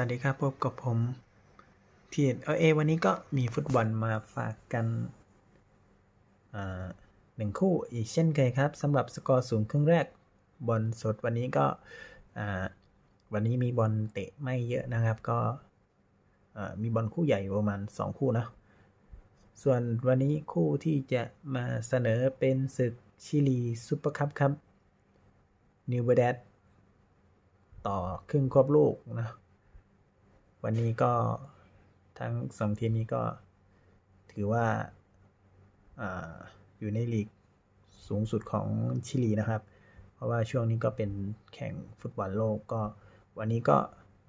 วัสดีครับพบกับผมทีเอเอวันนี้ก็มีฟุตบอลมาฝากกันหนึ่งคู่อีกเช่นเคยครับสำหรับสกอร์สูงครึ่งแรกบอลสดวันนี้ก็วันนี้มีบอลเตะไม่เยอะนะครับ ก็มีบอลคู่ใหญ่ประมาณ 2 คู่นะส่วนวันนี้คู่ที่จะมาเสนอเป็นศึกชิลีซูเปอร์คัพครับนิวเบเดดต่อครึ่งควบลูกนะ วันนี้ก็ทั้งสองทีมนี้ก็ถือว่าอยู่ในลีกสูงสุดของชิลีนะครับ เพราะว่าช่วงนี้ก็เป็นแข่งฟุตบอลโลกก็วันนี้ก็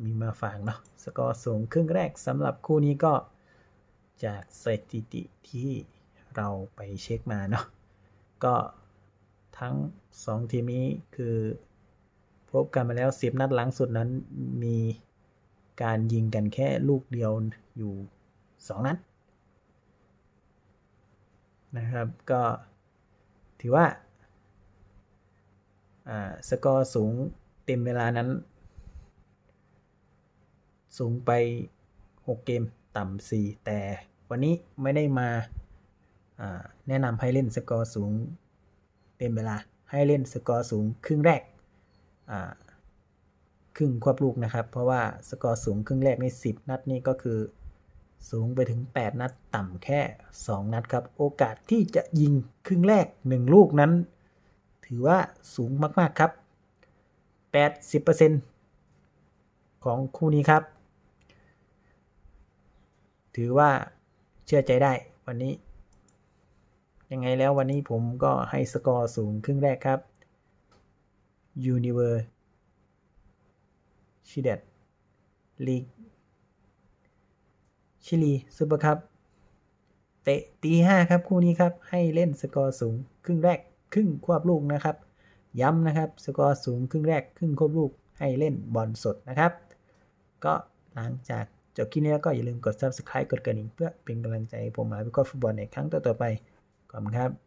มีมาฝากเนาะสกอร์สูงครึ่งแรกสำหรับคู่นี้ก็จากสถิติที่เราไปเช็คมาเนาะก็ทั้ง 2 ทีมนี้คือพบกันมาแล้ว 10 นัดหลังสุดนั้นมี การยิงกันแค่ลูกเดียวอยู่ 2 นัดนะครับก็ถือว่าสกอร์สูงเต็มเวลานั้น สูงไป 6 เกมต่ำ4 แต่วันนี้ไม่ได้มาอ่าแนะนำให้เล่นสกอร์สูงเต็มเวลาให้เล่นสกอร์สูงครึ่งแรกอ่า ครึ่งควบลูกนะครับ เพราะว่าสกอร์สูงครึ่งแรกใน 10 นัดนี่ก็คือ สูงไปถึง 8 นัดต่ำแค่ 2 นัดครับ โอกาสที่จะยิงครึ่งแรก 1 ลูกนั้น ถือว่าสูงมาก ๆ ครับ 80%ของคู่นี้ครับ ถือว่าเชื่อใจได้วันนี้ ยังไงแล้ววันนี้ผมก็ให้สกอร์สูงครึ่งแรกครับ Universe ชิเดตลีกชิลีซูเปอร์คัพเตะตีห้าครับ คู่นี้ครับ ให้เล่นสกอร์สูง ครึ่งแรก ครึ่งควบลูกนะครับ ย้ำนะครับ สกอร์สูง ครึ่งแรก ครึ่งควบลูก ให้เล่นบอลสดนะครับ ก็หลังจากจบคลิปนี้แล้วก็อย่าลืมกด subscribe กดกระดิ่งเพื่อเป็นกำลังใจให้ผมมาวิเคราะห์ฟุตบอลในครั้งต่อๆไปขอบคุณครับ